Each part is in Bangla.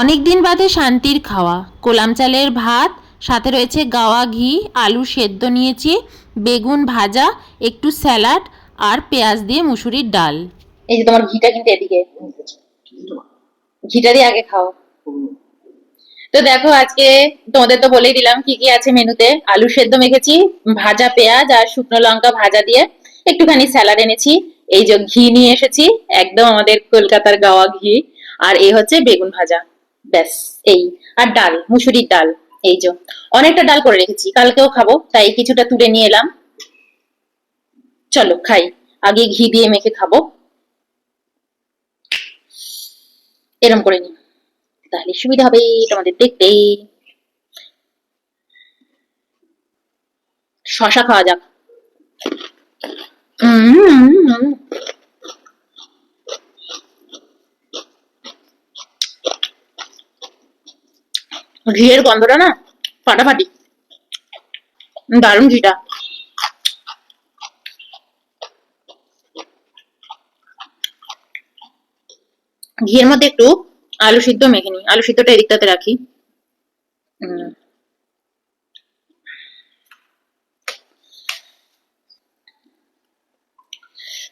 অনেক দিন বাদে শান্তির খাওয়া। কোলাম চালের ভাত, সাথে রয়েছে গাওয়া ঘি, আলু সেদ্ধ নিয়েছি, বেগুন ভাজা, একটু স্যালাড আর পেঁয়াজ দিয়ে মুসুরির ডাল। এই যে তোমার ঘিটা কিন্তু এদিকে ঘিটা দিয়ে আগে খাও। তো দেখো, আজকে তোমাদের তো বলেই দিলাম কি কি আছে মেনুতে। আলু সেদ্ধ মেখেছি, ভাজা পেঁয়াজ আর শুকনো লঙ্কা ভাজা দিয়ে একটুখানি স্যালাড এনেছি। এই যে ঘি নিয়ে এসেছি, একদম আমাদের কলকাতার গাওয়া ঘি। আর এই হচ্ছে বেগুন ভাজা। ব্যাস এই। আর ডাল মুসুরির ডাল এই যে। অনেকটা ডাল করে রেখেছি কালকেও খাব তাই কিছুটা তুলে নিয়ে এলাম। চলো খাই। আগে ঘি দিয়ে মেখে খাব। এরম করে নি তাহলে সুবিধা হবে তোমাদের দেখতে। শশা খাওয়া যাক। উম, ঘিয়ের গন্ধটা না ফাটাফাটি। দারুণ ঘিটা। ঘিয়ের মধ্যে একটু আলু সিদ্ধ মেখে নিই। আলু সিদ্ধটা এদিকটাতে রাখি।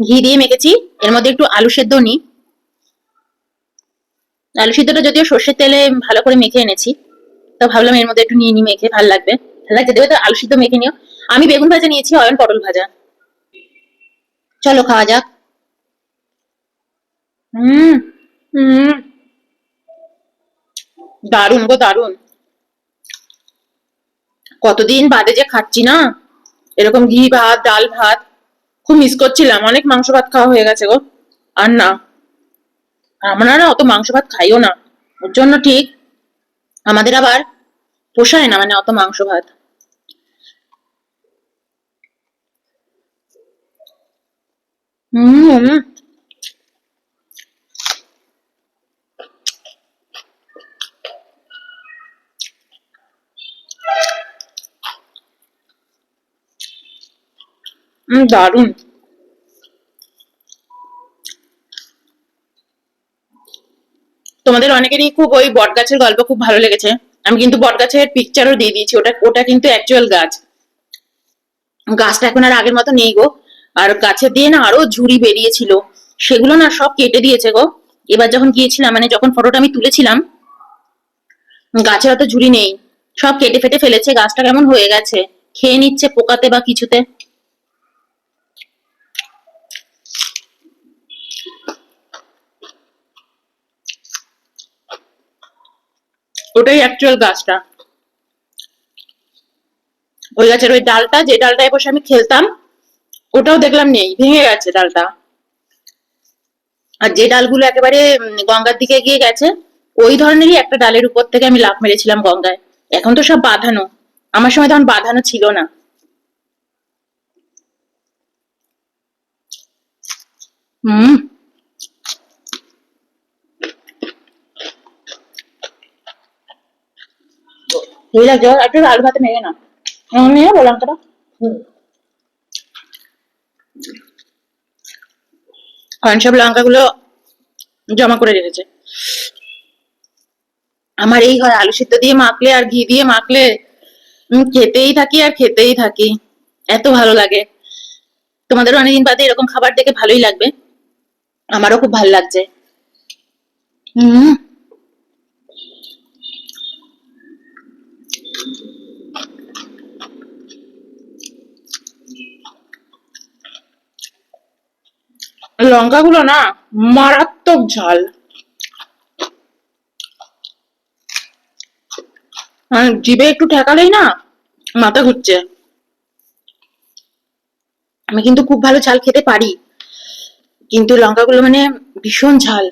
ঘি দিয়ে মেখেছি। এর মধ্যে একটু আলু সেদ্ধ নিই। আলু সিদ্ধটা যদিও সর্ষের তেলে ভালো করে মেখে এনেছি। তো ভাবলাম এর মধ্যে একটু নিয়ে নি, মেখে ভালো লাগবে। ভালো লাগছে দেবে তো, আলু সিদ্ধ মেখে নিও। আমি বেগুন ভাজা নিয়েছি, অয়ন পটল ভাজা। চলো খাওয়া যাক। হুম হুম। দারুণ গো, দারুণ। কতদিন বাদে যে খাচ্ছি না? এরকম ঘি, ভাত, ডাল, ভাত। খুব মিস করছিলাম, অনেক মাংস ভাত খাওয়া হয়ে গেছে গো। আর না, আমরা না অত মাংস ভাত খাইও না। ওর জন্য ঠিক। আমাদের আবার পোষায় না মানে অত মাংস ভাত। হুম দারুণ। তোমাদের অনেকেরই খুব ওই বট গাছের গল্প খুব ভালো লেগেছে। আমি কিন্তু বট গাছের পিকচারও দিয়ে দিয়েছি। ওটা ওটা কিন্তু অ্যাকচুয়াল গাছ। গাছটা এখন আর আগের মতো নেই গো। আর গাছের দিয়ে না আরও ঝুড়ি বেরিয়েছিল। সেগুলো না সব কেটে দিয়েছে গো। এবার যখন গিয়েছিলাম মানে যখন ফটোটা আমি তুলেছিলাম, গাছের অত ঝুড়ি নেই। সব কেটে ফেটে ফেলেছে। গাছটা কেমন হয়ে গেছে? খেয়ে নিচ্ছে পোকাতে বা কিছুতে। ওটাই অ্যাকচুয়াল গাছটা। ওই গাছের ওই ডালটা, যে ডালটায় বসে আমি খেলতাম, ওটাও দেখলাম নেই, ভেঙে গেছে ডালটা। আর যে ডালগুলো একেবারে গঙ্গার দিকে গিয়ে গেছে, ওই ধরনেরই একটা ডালের উপর থেকে আমি লাফ মেরেছিলাম গঙ্গায়। এখন তো সব বাঁধানো। আমার সময় তখন বাঁধানো ছিল না। হুম। জমা করে রেখেছে। আমার এই হয় আলু সিদ্ধ দিয়ে মাখলে আর ঘি দিয়ে মাখলে খেতেই থাকি আর খেতেই থাকি। এত ভালো লাগে। তোমাদেরও অনেকদিন বাদে এরকম খাবার দেখে ভালোই লাগবে। আমারও খুব ভালো লাগছে। হুম লঙ্কাগুলো না মারাত্মক ঝাল। আর জিভে একটু ঠেকালেই না মাথা ঘুরছে। আমি কিন্তু খুব ভালো ঝাল খেতে পারি, কিন্তু লঙ্কাগুলো মানে ভীষণ ঝাল।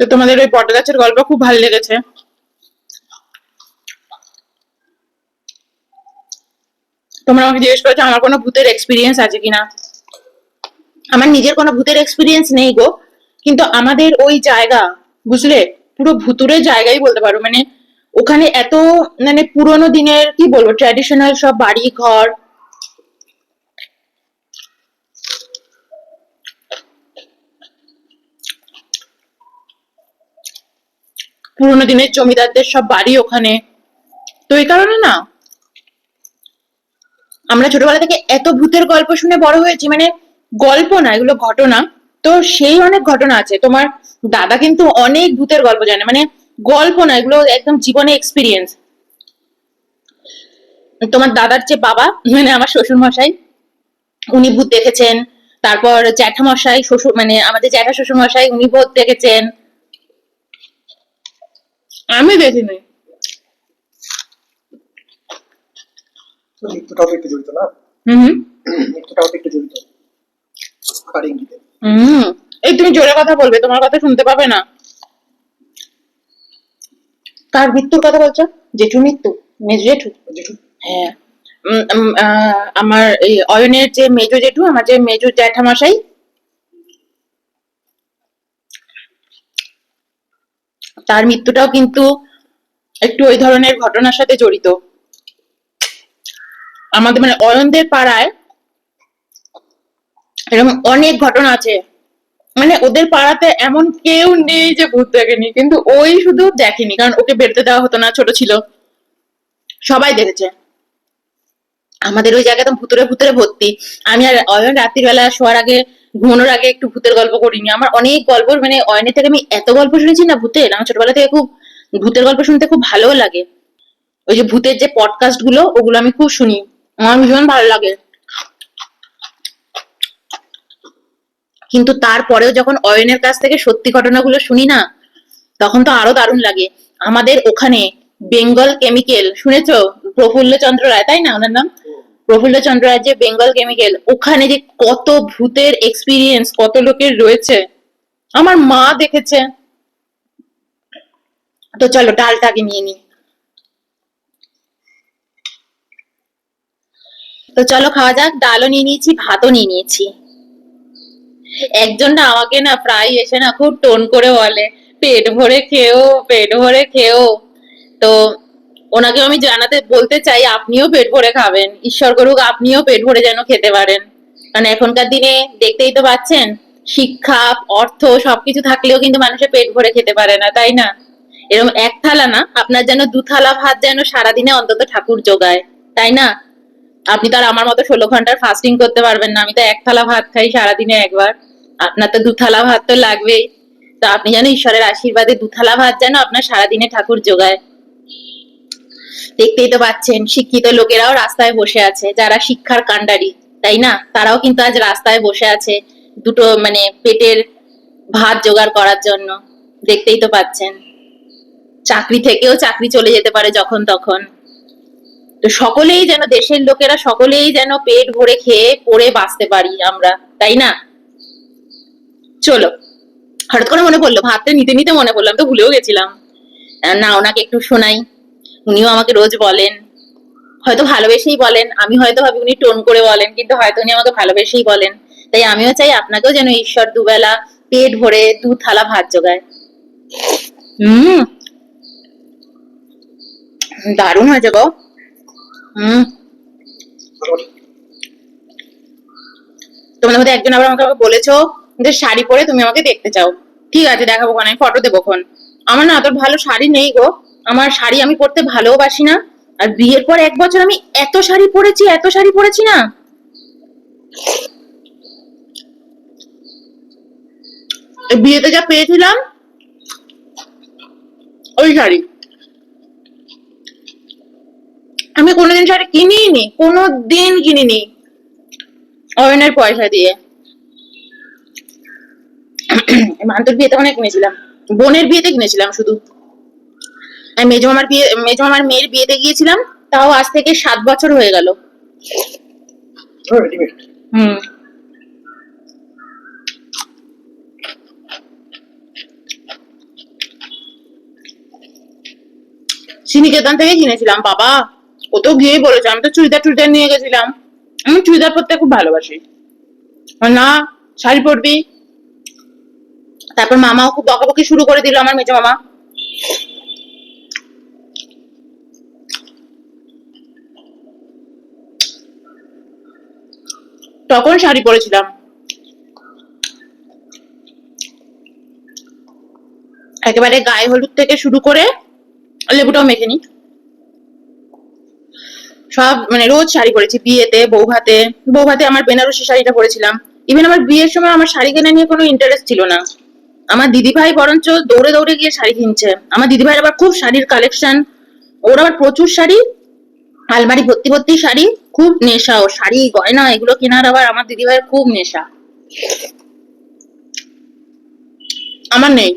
তো তোমাদের ওই বট গাছের গল্প খুব ভালো লেগেছে। তোমরা আমাকে জিজ্ঞেস করেছ, আমার কোনো ভূতের এক্সপিরিয়েন্স আছে কিনা? আমার নিজের কোনো ভূতের এক্সপিরিয়েন্স নেই গো, কিন্তু আমাদের ওই জায়গা, বুঝলে? পুরো ভুতুরে জায়গাই বলতে পারো। মানে ওখানে এত মানে পুরোনো দিনের, কি বলব ট্র্যাডিশনাল সব বাড়ি ঘর পুরোনো দিনের জমিদারদের সব বাড়ি ওখানে। তো এই কারণে না, আমরা ছোটবেলা থেকে এত ভূতের গল্প শুনে বড় হয়েছি মানে গল্প না, এগুলো ঘটনা। তো সেই অনেক ঘটনা আছে। তোমার দাদা কিন্তু অনেক ভূতের গল্প জানে মানে গল্প না, এগুলো একদম জীবনে এক্সপিরিয়েন্স তোমার দাদার যে বাবা মানে আমার শ্বশুর মশাই উনি ভূত দেখেছেন। তারপর জ্যাঠামশাই, শ্বশুর মানে আমাদের জ্যাঠা শ্বশুর মশাই উনি ভূত দেখেছেন। আমি দেখিনি মৃত্যুটাও তো একটু জড়িত না? হুম মৃত্যুটাও তো একটু জড়িত। ইঙ্গিতে? হুম। এই তুমি জোরে কথা বলবে তোমার কথা শুনতে পাবে না। কার মৃত্যুর কথা বলছো? জেঠু মৃত্যু? মেজু জেঠু? জেঠু। হ্যাঁ। আমার এই অয়নের যে মেজো জেঠু আমার যে মেজো জ্যাঠামশাই তার মৃত্যুটাও কিন্তু একটু ওই ধরনের ঘটনার সাথে জড়িত। আমাদের মানে অয়নদের পাড়ায় এরকম অনেক ঘটনা আছে। মানে ওদের পাড়াতে এমন কেউ নেই যে ভূত দেখেনি, কিন্তু ওই শুধু দেখেনি, কারণ ওকে বেরোতে দেওয়া হতো না, ছোট ছিল। সবাই দেখেছে। আমাদের ওই জায়গাটা ভুতুরে ভুতুরে ভর্তি। আমি আর অয়ন রাত্রির বেলা শোয়ার আগে, ঘুমানোর আগে একটু ভূতের গল্প করিনি। আমার অনেক গল্প মানে অয়নের থেকে আমি এত গল্প শুনেছি না ভূতের। আমার ছোটবেলা থেকে খুব ভূতের গল্প শুনতে খুব ভালো লাগে। ওই যে ভূতের যে পডকাস্টগুলো, ওগুলো আমি খুব শুনি। আমার ভীষণ ভালো লাগে। কিন্তু তারপরেও যখন অয়নের কাছ থেকে সত্যি ঘটনাগুলো শুনি না, তখন তো আরও দারুণ লাগে। আমাদের ওখানে বেঙ্গল কেমিক্যাল, শুনেছ? প্রফুল্ল চন্দ্র রায়, তাই না? ওনার নাম? প্রফুল্ল চন্দ্র রায় যে বেঙ্গল কেমিক্যাল ওখানে যে কত ভূতের এক্সপিরিয়েন্স কত লোকের রয়েছে, আমার মা দেখেছে। তো চলো, ডালটাকে নিয়ে নি। তো চলো, খাওয়া যাক, ডালও নিয়ে নিয়েছি, ভাতও নিয়ে নিয়েছি। একজন না আমাকে না প্রায় এসে না খুব টোন করে বলে, পেট ভরে খেও পেট ভরে খেও তো ওনাকে আমি জানাতে, বলতে চাই, আপনিও পেট ভরে খাবেন। ঈশ্বর করুক, আপনিও পেট ভরে যেন খেতে পারেন। কারণ এখনকার দিনে দেখতেই তো পাচ্ছেন, শিক্ষা, অর্থ, সবকিছু থাকলেও কিন্তু মানুষের পেট ভরে খেতে পারে না, তাই না? এরকম এক থালা না, আপনার যেন দু থালা ভাত যেন সারাদিনে অন্তত ঠাকুর যোগায় তাই না? আপনি তো আর আমার মতো ষোলো ঘণ্টার ফাস্টিং করতে পারবেন না, আমি তো এক থালা ভাত খাই সারাদিনে একবার। আপনার তো দু থালা ভাত তো লাগবেই। তো আপনি যেন ঈশ্বরের আশীর্বাদে দু থালা ভাত যেন আপনার সারাদিনে ঠাকুর যোগায় দেখতেই তো পাচ্ছেন, শিক্ষিত লোকেরাও রাস্তায় বসে আছে, যারা শিক্ষার কাণ্ডারি, তাই না? তারাও কিন্তু আজ রাস্তায় বসে আছে দুটো মানে পেটের ভাত জোগাড় করার জন্য, দেখতেই তো পাচ্ছেন। চাকরি থেকেও চাকরি চলে যেতে পারে যখন তখন। তো সকলেই যেন, দেশের লোকেরা সকলেই যেন পেট ভরে খেয়ে পড়ে বাঁচতে পারি আমরা, তাই না? চলো, হঠাৎ করে মনে পড়ল, ভাতটা নিতে নিতে মনে পড়ল, আমি তো ভুলেও গেছিলাম। না, ওনাকে একটু শোনাই। উনিও আমাকে রোজ বলেন। হয়তো ভালোবেসেই বলেন, আমি হয়তো ভাবি উনি টোন করে বলেন, কিন্তু হয়তো উনি আমাকে ভালোবেসেই বলেন। তাই আমিও চাই আপনাকেও যেন ঈশ্বর দুবেলা পেট ভরে দু থালা ভাত জোগায়। হুম। দারুণ হয়েছে গো। হুম। তোমাদের মধ্যে একজন আবার আমাকে বলেছ যে শাড়ি পরে তুমি আমাকে দেখতে চাও। ঠিক আছে, দেখাবো কোন ফটো দেবো খন। আমার না তোর ভালো শাড়ি নেই গো। আমার শাড়ি আমি পরতে ভালোবাসি না। আর বিয়ের পর এক বছর আমি এত শাড়ি পরেছি, এত শাড়ি পরেছি না। বিয়েতে যা পেয়েছিলাম, ওই শাড়ি। আমি কোনোদিন শাড়ি কিনিই নি কোনো দিন কিনিনি। অয়নের পয়সা দিয়ে। মান্তুর বিয়েতে অনেক কিনেছিলাম। বোনের বিয়েতে কিনেছিলাম শুধু। মেজো মামার বিয়ে, মেজো মামার মেয়ের বিয়েতে গিয়েছিলাম, তাও আজ থেকে সাত বছর হয়ে গেল। হুম। শ্রীনিকেতন থেকে কিনেছিলাম, বাবা। ও তো গিয়েই বলেছে, আমি তো চুড়িদার টুড়িদার নিয়ে গেছিলাম। আমি চুড়িদার পরতে খুব ভালোবাসি। না, শাড়ি পরবি। তারপর মামাও খুব বকাবকি শুরু করে দিল আমার মেজো মামা। তখন শাড়ি পরেছিলাম। একেবারে গায়ে হলুদ থেকে শুরু করে লেবুটাও মেখে নি সব মানে রোজ শাড়ি পরেছি, বিয়েতে, বৌভাতে বৌভাতে আমার বেনারসি শাড়িটা পরেছিলাম। ইভেন আমার বিয়ের সময় আমার শাড়ি কেনা নিয়ে কোনো ইন্টারেস্ট ছিল না। আমার দিদিভাই বরঞ্চ দৌড়ে দৌড়ে গিয়ে শাড়ি কিনছে। আমার দিদিভাইয়ের আবার খুব শাড়ির কালেকশন ওর আবার প্রচুর শাড়ি, আলমারি ভর্তি ভর্তি শাড়ি। খুব নেশা ও শাড়ি, গয়না, এগুলো কেনার আবার আমার দিদিভাইয়ের খুব নেশা। আমার নেই।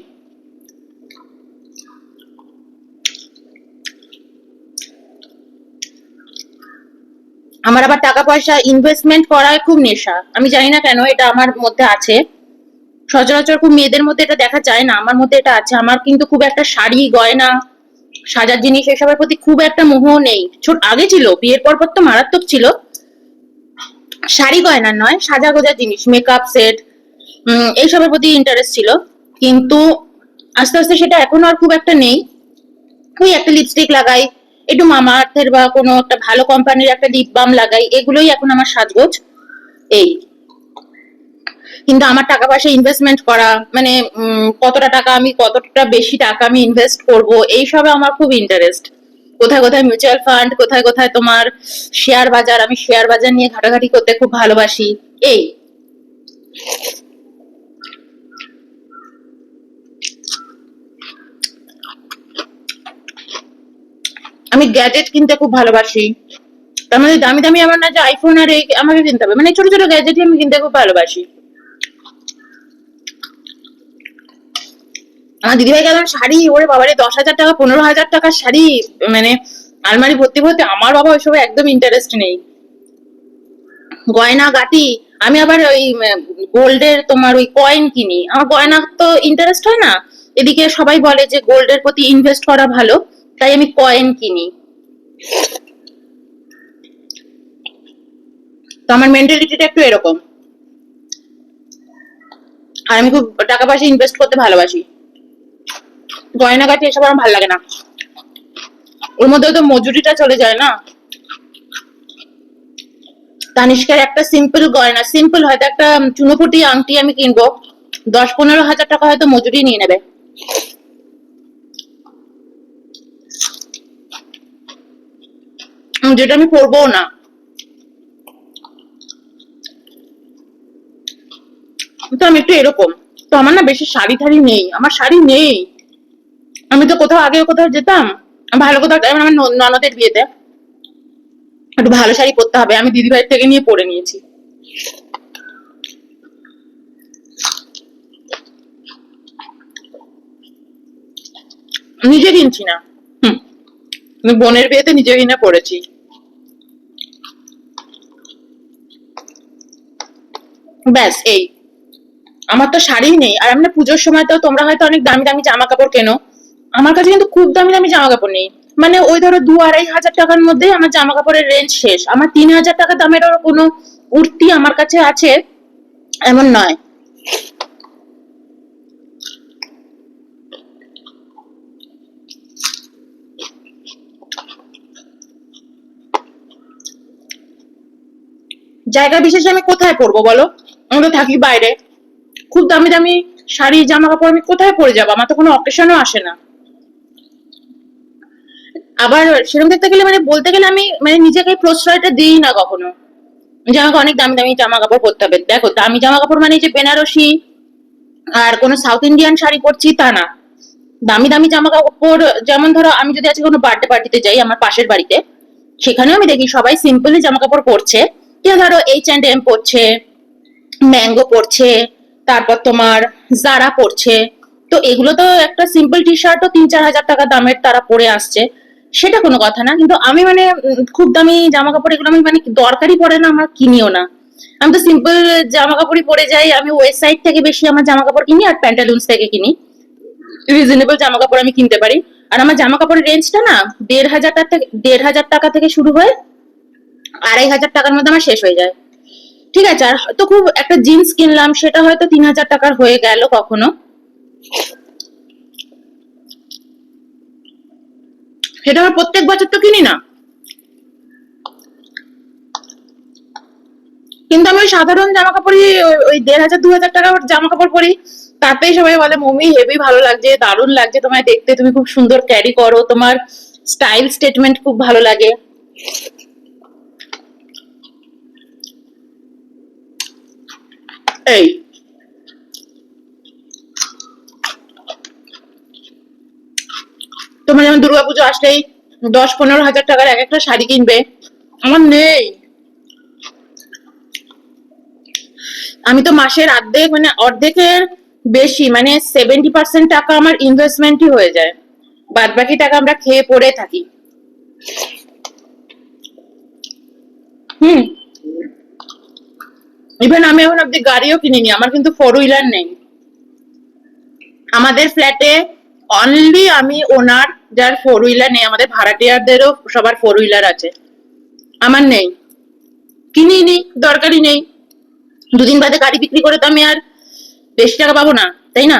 আমার আবার টাকা পয়সা ইনভেস্টমেন্ট করার খুব নেশা। আমি জানি না কেন এটা আমার মধ্যে আছে। সচরাচর খুব মেয়েদের মধ্যে এটা দেখা যায় না। আমার মধ্যে এটা আছে। আমার কিন্তু খুব একটা শাড়ি, গয়না সাজার জিনিস এসবের প্রতি খুব একটা মোহ নেই। ছোট, আগে ছিল, বিয়ের পর পর তো মারাত্মক ছিল। শাড়ি গয়না নয়, সাজা গোজা জিনিস মেকআপ সেট এইসবের প্রতি ইন্টারেস্ট ছিল। কিন্তু আস্তে আস্তে সেটা এখন আর খুব একটা নেই। ওই একটা লিপস্টিক লাগাই, একটু মামা আর্থের বা কোনো একটা ভালো কোম্পানির একটা লিপ বাম লাগাই, এগুলোই এখন আমার সাজগোজ। এই। কিন্তু আমার টাকা পয়সা ইনভেস্টমেন্ট করা মানে কতটা টাকা আমি, কতটা বেশি টাকা আমি ইনভেস্ট করব, এইসবে আমার খুব ইন্টারেস্ট কোথায় কোথায় মিউচুয়াল ফান্ড কোথায় কোথায় তোমার শেয়ার বাজার, আমি শেয়ার বাজার নিয়ে ঘাটাঘাটি করতে খুব ভালোবাসি। এই। আমি গ্যাজেট কিনতে খুব ভালোবাসি। তার মানে দামি দামি আমার না যে আইফোন আর এই আমাকে কিনতে হবে। মানে ছোট ছোট গ্যাজেটই আমি কিনতে খুব ভালোবাসি। আমার দিদিভাই গেলাম শাড়ি, ওরে বাবারে, দশ হাজার টাকা, পনেরো হাজার টাকার শাড়ি মানে আলমারি ভর্তি ভর্তি, আমার বাবা ওইসবে একদম ইন্টারেস্ট নেই। গয়না গাটি আমি আবার ওই গোল্ডের তোমার ওই কয়েন কিনি। আমার গয়না তো ইন্টারেস্ট হয় না। এদিকে সবাই বলে যে গোল্ডের প্রতি ইনভেস্ট করা ভালো, তাই আমি কয়েন কিনি। তো আমার মেন্টালিটিটা একটু এরকম। আর আমি খুব টাকা পয়সা ইনভেস্ট করতে ভালোবাসি। গয়নাগাটি এসব আমার ভালো লাগে না। ওর মধ্যে তো মজুরিটা চলে যায় না? তানিষ্কের একটা সিম্পল গয়না সিম্পল হয়তো একটা চুনোপুটি আংটি আমি কিনবো দশ পনেরো হাজার টাকা হয়তো মজুরি নিয়ে নেবে। যেটা আমি পরবো না। তো আমি একটু এরকম। তো আমার না বেশি শাড়ি ঠাড়ি নেই, আমার শাড়ি নেই। আমি তো কোথাও আগে কোথাও যেতাম। ভালো কোথাও যেমন আমার ননদের বিয়েতে। একটু ভালো শাড়ি পরতে হবে, আমি দিদিভাইয়ের থেকে নিয়ে পরে নিয়েছি। নিজে কিনছি না। হুম। বোনের বিয়েতে নিজে কিনে পড়েছি ব্যাস, এই। আমার তো শাড়ি নেই। আর আমরা পুজোর সময় তো তোমরা হয়তো অনেক দামি দামি জামা কাপড় কেনো। আমার কাছে কিন্তু খুব দামি দামি জামা কাপড় নেই। মানে ওই ধরো দু আড়াই হাজার টাকার মধ্যে আমার জামা কাপড়ের রেঞ্জ শেষ। আমার তিন হাজার টাকা দামের কোনো কুর্তি আমার কাছে আছে, এমন নয়। জায়গা বিশেষে আমি কোথায় পরবো বলো? আমি তো থাকি বাইরে। খুব দামি দামি শাড়ি জামা কাপড় আমি কোথায় পরে যাব? আমার তো কোনো অকেশনও আসে না। আবার সেরকম দেখতে গেলে মানে বলতে গেলে আমি মানে নিজেকে প্রশ্রয়টা দিই না কখনো। যে আমাকে অনেক দামি দামি জামা কাপড় পরতে হবে। দেখো, দামি জামা কাপড় মানে যে বেনারসি আর কোনো সাউথ ইন্ডিয়ান শাড়ি পরছি তা না। দামি দামি জামা কাপড়, যেমন ধরো আমি যদি আজকে কোনো বার্থডে পার্টিতে যাই আমার পাশের বাড়িতে, সেখানেও আমি দেখি সবাই সিম্পলি জামা কাপড় পরছে। কেউ ধরো এইচ অ্যান্ড এম পরছে ম্যাঙ্গো পরছে, তারপর তোমার জারা পরছে। তো এগুলো তো একটা সিম্পল টি শার্টও তিন চার হাজার টাকা দামের তারা পরে আসছে। সেটা কোনো কথা না। কিন্তু আমি মানে খুব দামি জামা কাপড় এগুলো আমি মানে দরকারই পড়ে না, আমার কিনিও না। আমি তো সিম্পল জামা কাপড়ই পরে যাই, আমি ওয়েবসাইট থেকে বেশি আমার জামা কাপড় কিনি আর প্যান্টালুন্স থেকে কিনি। রিজনেবল জামা কাপড় আমি কিনতে পারি। আর আমার জামা কাপড়ের রেঞ্জটা না, দেড় হাজার টাকা দেড় হাজার টাকা থেকে শুরু হয়ে আড়াই হাজার টাকার মধ্যে আমার শেষ হয়ে যায়। ঠিক আছে, আর হয়তো খুব একটা জিন্স কিনলাম, সেটা হয়তো তিন হাজার টাকার হয়ে গেল কখনো। সেটা আমার প্রত্যেক বছর তো কিনি না। কিন্তু আমি ওই সাধারণ জামা কাপড়ই ওই- দেড় হাজার, দু হাজার টাকার জামা কাপড় পরি। তাতেই সবাই বলে, মমি, হেভি ভালো লাগছে, দারুণ লাগছে। তোমায় দেখতে তুমি খুব সুন্দর ক্যারি করো। তোমার স্টাইল স্টেটমেন্ট খুব ভালো লাগে। এই তোমার যেমন দুর্গাপুজো আসলেই দশ পনেরো হাজার টাকার এক একটা শাড়ি কিনবে। আমার নেই। আমি তো মাসের অর্ধেক মানে অর্ধেকের বেশি মানে সেভেন্টি পার্সেন্ট টাকা আমার ইনভেস্টমেন্টই হয়ে যায়। বাদ বাকি টাকা আমরা খেয়ে পড়ে থাকি। হুম। ইভেন আমি এখন অব্দি গাড়িও কিনিনি, আমার কিন্তু ফোর হুইলার নেই। আমাদের ফ্ল্যাটে অনলি আমি ওনার যার ফোর হুইলার নেই, আমাদের ভাড়াটিয়ারদেরও সবার ফোর হুইলার আছে। আমার নেই। কিনিনি দরকারই নেই। দুদিন বাদে গাড়ি বিক্রি করে তো আমি আর বেশি টাকা পাবো না, তাই না?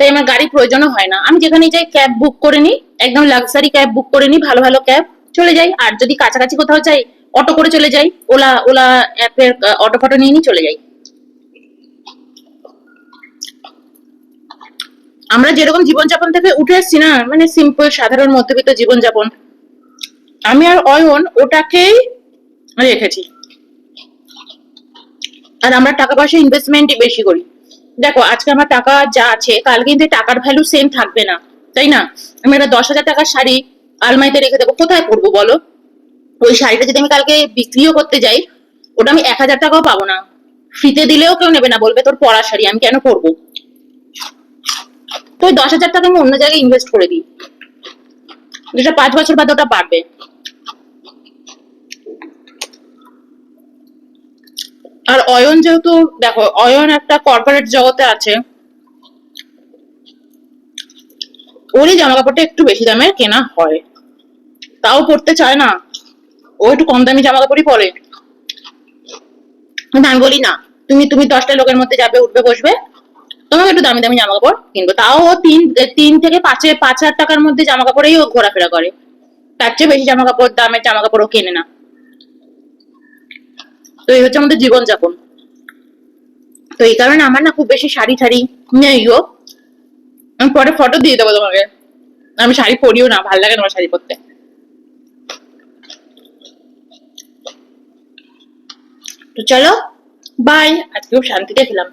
তাই আমার গাড়ি প্রয়োজনও হয় না। আমি যেখানে যাই ক্যাব বুক করে নিই, একদম লাক্সারি ক্যাব বুক করে নিই, ভালো ভালো ক্যাব চলে যাই। আর যদি কাছাকাছি কোথাও যাই, অটো করে চলে যাই, ওলা ওলা অ্যাপের অটো ফটো নিয়ে নিয়ে চলে যাই। আমরা যেরকম জীবনযাপন থেকে উঠে এসেছি না মানে সিম্পল সাধারণ মধ্যবিত্ত জীবনযাপন, আমি আর অয়ন ওটাকেই রেখেছি। আর আমরা টাকা পয়সা ইনভেস্টমেন্টই বেশি করি। দেখো, আজকে আমার টাকা যা আছে, কাল কিন্তু টাকার ভ্যালু সেম থাকবে না, তাই না? আমি একটা দশ হাজার টাকার শাড়ি আলমারিতে রেখে দেবো, কোথায় পরবো বলো? ওই শাড়িটা যদি আমি কালকে বিক্রিও করতে যাই, ওটা আমি এক হাজার টাকাও পাবো না। ফ্রিতে দিলেও কেউ নেবে না, বলবে তোর পড়া শাড়ি, আমি কেন করব তো ওই দশ হাজার টাকা আমি অন্য জায়গায় ইনভেস্ট করে দিই। যেটা পাঁচ বছর বাদে ওটা বাড়বে। আর অয়ন যেহেতু, দেখো, অয়ন একটা কর্পোরেট জগতে আছে। ওরই জামা কাপড়টা একটু বেশি দামের কেনা হয়। তাও পড়তে চায় না। ও একটু কম দামি জামা কাপড়ই পরে আমি বলি না, তুমি তুমি দশটা লোকের মধ্যে যাবে, উঠবে, বসবে। তোমাকে একটু দামি দামি জামা কাপড় কিনবো। তাও ও তিন তিন থেকে পাঁচে, পাঁচ হাজার টাকার মধ্যে জামা কাপড়েই ও ঘোরাফেরা করে। তার চেয়ে বেশি জামা কাপড় দামের জামা কাপড় ও কেনে না। তো এই হচ্ছে আমাদের জীবনযাপন। তো এই কারণে আমার না খুব বেশি শাড়ি ঠাড়ি নেই গো। আমি পরে ফটো দিয়ে দেবো তোমাকে। আমি শাড়ি পরিও না, ভালো লাগে তোমার শাড়ি পরতে। তো চলো বাই আজকে খুব শান্তিতে খেলাম